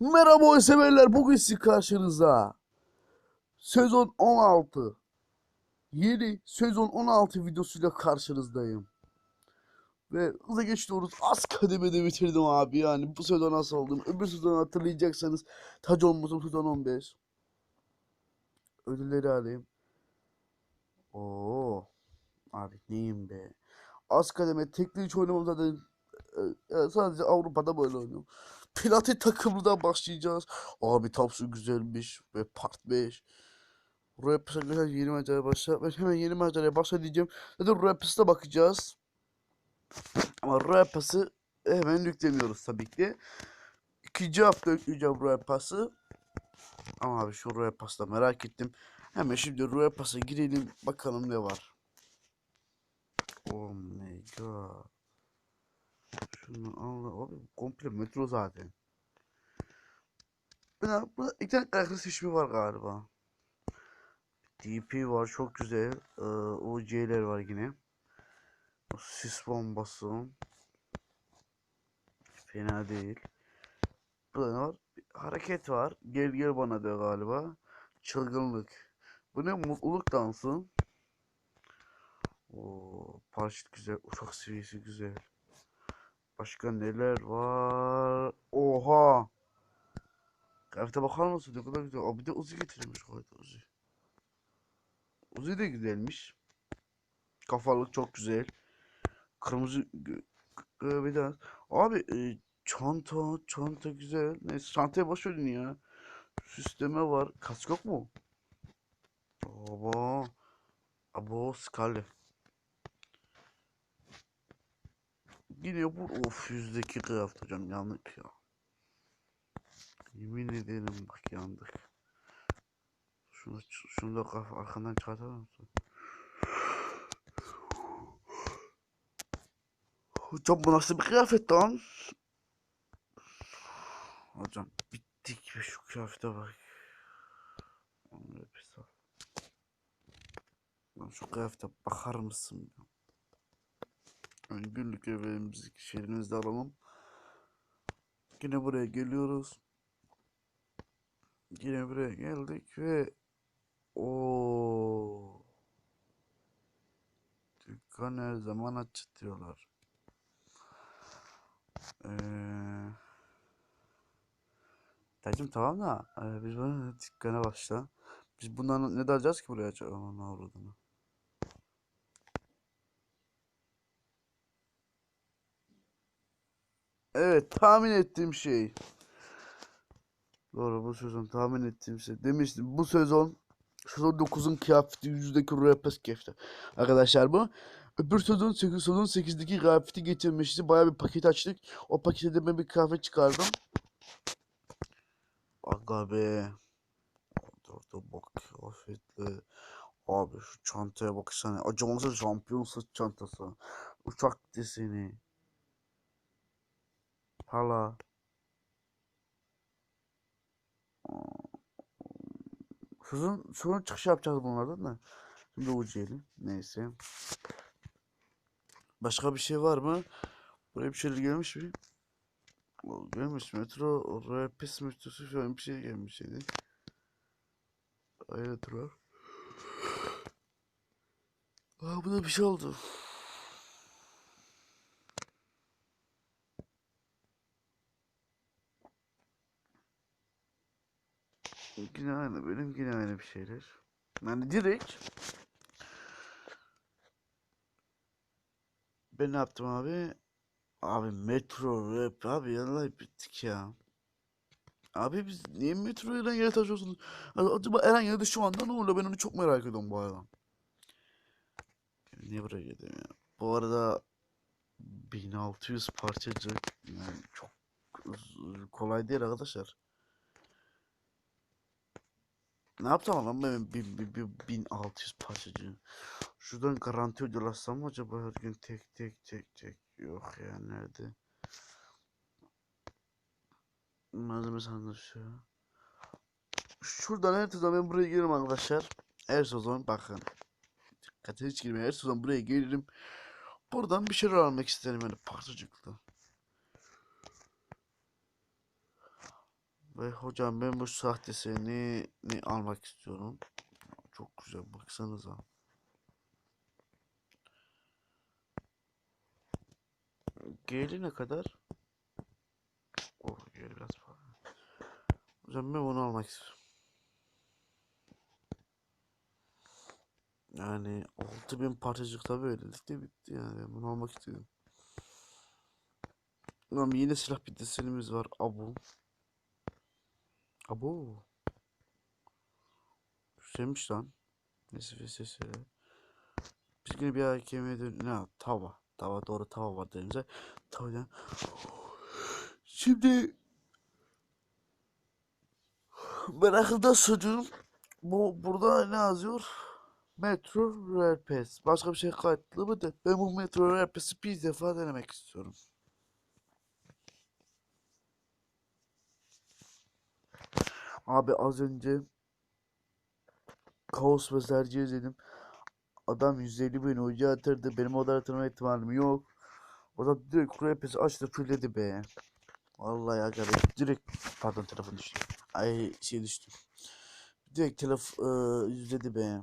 Merhaba oyun severler. Bugün sizin karşınızda sezon 16 yeni sezon 16 videosuyla karşınızdayım. Ve hızla geçiyoruz. Az kademede bitirdim abi yani bu sezon nasıl oldum. Öbür sezonu hatırlayacaksanız tac olmuşum sezon 15. Ödülleri alayım. Oo. Abi neyim be. Az kademe tekli hiç oynamam zaten. e, e, sadece Avrupa'da böyle oynuyorum. Platin takımından başlayacağız. Abi Tapsu güzelmiş ve part 5. Royal Pass'a güzel yeni maceraya başla. Ben hemen yeni maceraya başla diyeceğim. Zaten Pass'ta bakacağız. Ama Royal Pass'ı hemen yüklemiyoruz tabii ki. İkinci hafta yükleyeceğim Royal Pass'ı. Ama abi şu Pass'ta merak ettim. Hemen şimdi Royal Pass'a girelim bakalım ne var. Oh my god. Şunu Allah abi komple metro zaten. Burada, burada iki tane karakter seçimi var galiba. DP var çok güzel. Ee, OC'ler var yine. Sis bombası. Fena değil. Burada ne var? Hareket var. Gel gel bana diyor galiba. Çılgınlık. Bu ne? Mutluluk dansı. Oo, paraşüt güzel. Uçak seviyesi güzel. Başka neler var? Oha! Kıyafete bakar mısın? Ne kadar güzel. Abi de Uzi getirmiş koydu Uzi. Uzi de güzelmiş. Kafalık çok güzel. Kırmızı bir daha. Abi e, çanta, çanta güzel. Neyse çantaya boş ya. Süsleme var. Kask yok mu? Abo. Abo Scarlet. Yine bu of yüzdeki kıyafet hocam yandık ya. Yemin ederim bak yandık. Şunu şunu da kaf arkandan çıkartar mısın? Hocam bu nasıl bir kıyafet lan? Hocam bittik ve şu kıyafete bak. Lan şu kıyafete bakar mısın? ya? Yani günlük evlerimizi şehrimizde alalım. Yine buraya geliyoruz. Yine buraya geldik ve o dükkan her zaman açık diyorlar. Ee, Tacım tamam da e, biz bunu dükkana başla. Biz bundan ne de alacağız ki buraya acaba? Aman avradını. Evet tahmin ettiğim şey. Doğru bu sezon tahmin ettiğim şey. Demiştim bu sezon sezon 9'un kıyafeti yüzdeki Rapes kefte. Arkadaşlar bu. Öbür sezon 8, sezon 8'deki kıyafeti getirmişti. Bayağı bir paket açtık. O pakete de ben bir kıyafet çıkardım. Aga be. Orada bak kıyafetli. Abi şu çantaya baksana. Acımasız şampiyon sırt çantası. Uçak deseni. Hala. Sezon, sonra çıkış yapacağız bunlardan da. Şimdi ucayalım. Neyse. Başka bir şey var mı? Buraya bir şeyler gelmiş mi? Gelmiş metro, oraya pis metrosu falan bir şey gelmiş şeydi. Hayırdır var. Aa bu da bir şey oldu. Yine aynı benim yine aynı bir şeyler. Yani direkt ben ne yaptım abi? Abi metro rap abi yalan bittik ya. Abi biz niye metro Eren yere taşıyorsunuz? A- Acaba Eren yerde şu anda ne oluyor? Ben onu çok merak ediyorum bu arada. Niye buraya geldim ya? Bu arada 1600 parçacık yani çok kolay değil arkadaşlar. Ne yaptım lan ben bir, bir, bir 1600 parçacığı? Şuradan garanti ödül alsam mı acaba her gün tek tek tek tek? Yok ya nerede? Malzeme sandığı Şuradan her sezon ben buraya gelirim arkadaşlar. Her sezon bakın. Dikkate hiç girmeyin. Her sezon buraya gelirim. Buradan bir şeyler almak isterim yani parçacıklı. Ve hocam ben bu sahtesini ni almak istiyorum. Çok güzel baksanıza. Geri ne kadar? Oh geri biraz pahalı. Hocam ben bunu almak istiyorum. Yani 6000 parçacıkta böylelikle bitti yani ben bunu almak istedim. Ama yine silah bir var. Abu. Abu. Güzelmiş lan. Neyse VSS. Biz yine bir AKM'ye dön... Ne? Tava. Tava doğru tava var denize. Tava. Şimdi merakımda soruyorum. Bu burada ne yazıyor? Metro Rail Pass. Başka bir şey kayıtlı mı ben bu Metro Rail Pass'i bir defa denemek istiyorum. Abi az önce Kaos ve Sergi izledim. Adam 150 bin hoca atırdı. Benim o kadar atırma ihtimalim yok. O da direkt Rail Pass'i açtı fulledi be. Vallahi ben direkt pardon telefon düştü. Ay şey düştü. Direkt telef ıı, yüzledi be.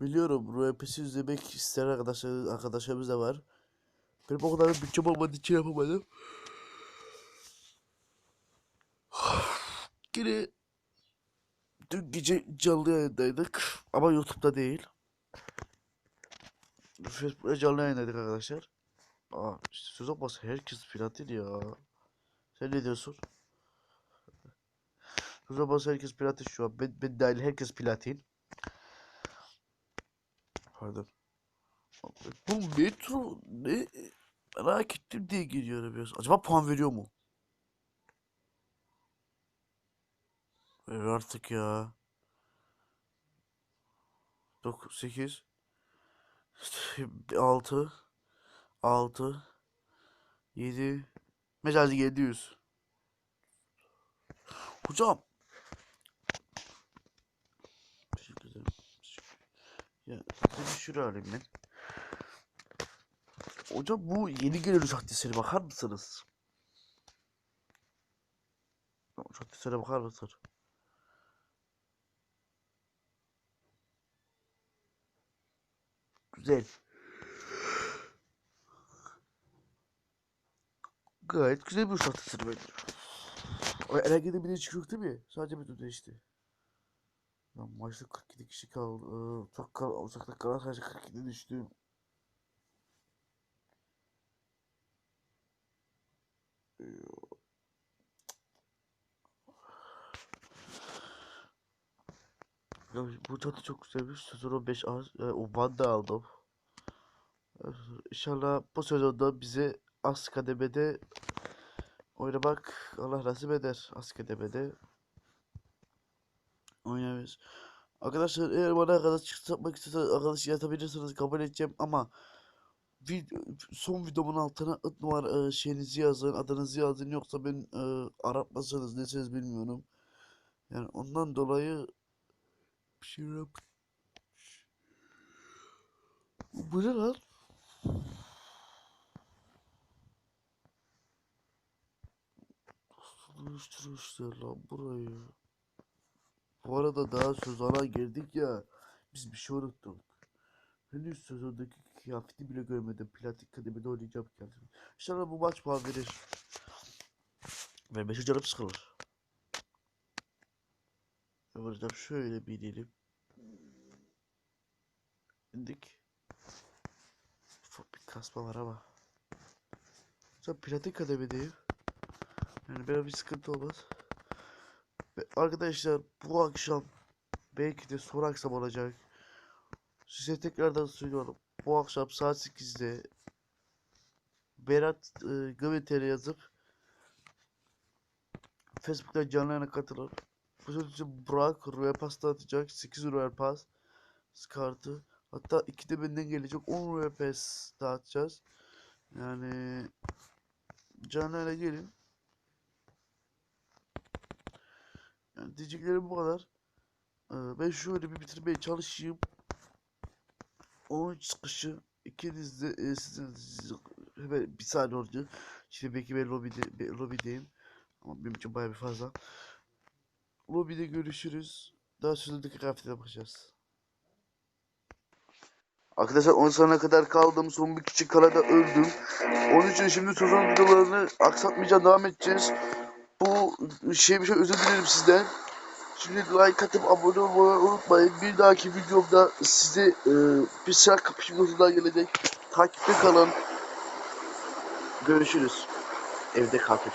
Biliyorum RP'si izlemek isteyen arkadaşlar, arkadaşlarımız da var. Benim o kadar bütçem olmadığı için yapamadım. Yine dün gece canlı yayındaydık ama YouTube'da değil. Facebook'ta canlı yayındaydık arkadaşlar. Aa, işte söz olmasa herkes platin ya. Sen ne diyorsun? Söz olmasa herkes platin şu an. Ben, ben dahil herkes platin. Pardon. Bu metro ne? Merak ettim diye geliyorum biraz. Acaba puan veriyor mu? Ver artık ya. 9, 8, 6, 6, 7, mesela 700. Hocam. Teşekkür ederim. Ya şuraya alayım ben. Hocam bu yeni gelen uçak dizisine bakar mısınız? Uçak dizisine bakar mısın? Güzel. Gayet güzel bir uçak dizisi bence. Erenge'de bir de çıkıyor değil mi? Sadece bir değişti. Lan maçta 47 kişi kaldı. Ee, Uçak kal uçakta kalan sadece 47 düştü. Ya bu çatı çok güzelmiş. Sezon 5 az. E, o Van'da aldım. E, İnşallah bu sezonda bize az kademede oynamak Allah nasip eder. Az kademede oynarız. Arkadaşlar eğer bana arkadaş çıkmak istiyorsanız arkadaş yazabilirsiniz kabul edeceğim ama vid son videomun altına ıt numara e, şeyinizi yazın adınızı yazın yoksa ben e, aratmasanız nesiniz bilmiyorum. Yani ondan dolayı bir şey yap. Bu ne lan? Dönüştürmüşler lan burayı. Bu arada daha sezona girdik ya. Biz bir şey unuttuk. Henüz sezondaki kıyafeti bile görmedim. Platin kademede oynayacağım kıyafetimi. İnşallah bu maç puan verir. Ve 5 canım sıkılır. Hocam şöyle bir inelim. İndik. Ufak bir kasma var ama. Hocam platin kademedeyim. Yani böyle bir sıkıntı olmaz. Ve arkadaşlar bu akşam belki de son akşam olacak. Size tekrardan söylüyorum. Bu akşam saat 8'de Berat e, Gaveter'e yazıp Facebook'ta canlı yayına katılır. Bu sözü Burak Royal Pass atacak. 8 Royal Pass kartı. Hatta 2 de benden gelecek 10 Royal Pass dağıtacağız. Yani canlı yayına gelin. Yani diyeceklerim bu kadar. Ee, ben şöyle bir bitirmeye çalışayım. 13 çıkışı ikiniz de e, sizin hemen bir saniye oldu. Şimdi belki ben lobide, ben lobideyim. Ama benim için bayağı bir fazla. Lobide görüşürüz. Daha sonraki kıyafetine bakacağız. Arkadaşlar 10 sene kadar kaldım. Son bir küçük kalada öldüm. Onun için şimdi sezon videolarını aksatmayacağım devam edeceğiz. Bu şey bir şey özür dilerim sizden. Şimdi like atıp abone olmayı unutmayın. Bir dahaki videomda size e, bir silah kapışmasından gelecek. Takipte kalın. Görüşürüz. Evde kalkıp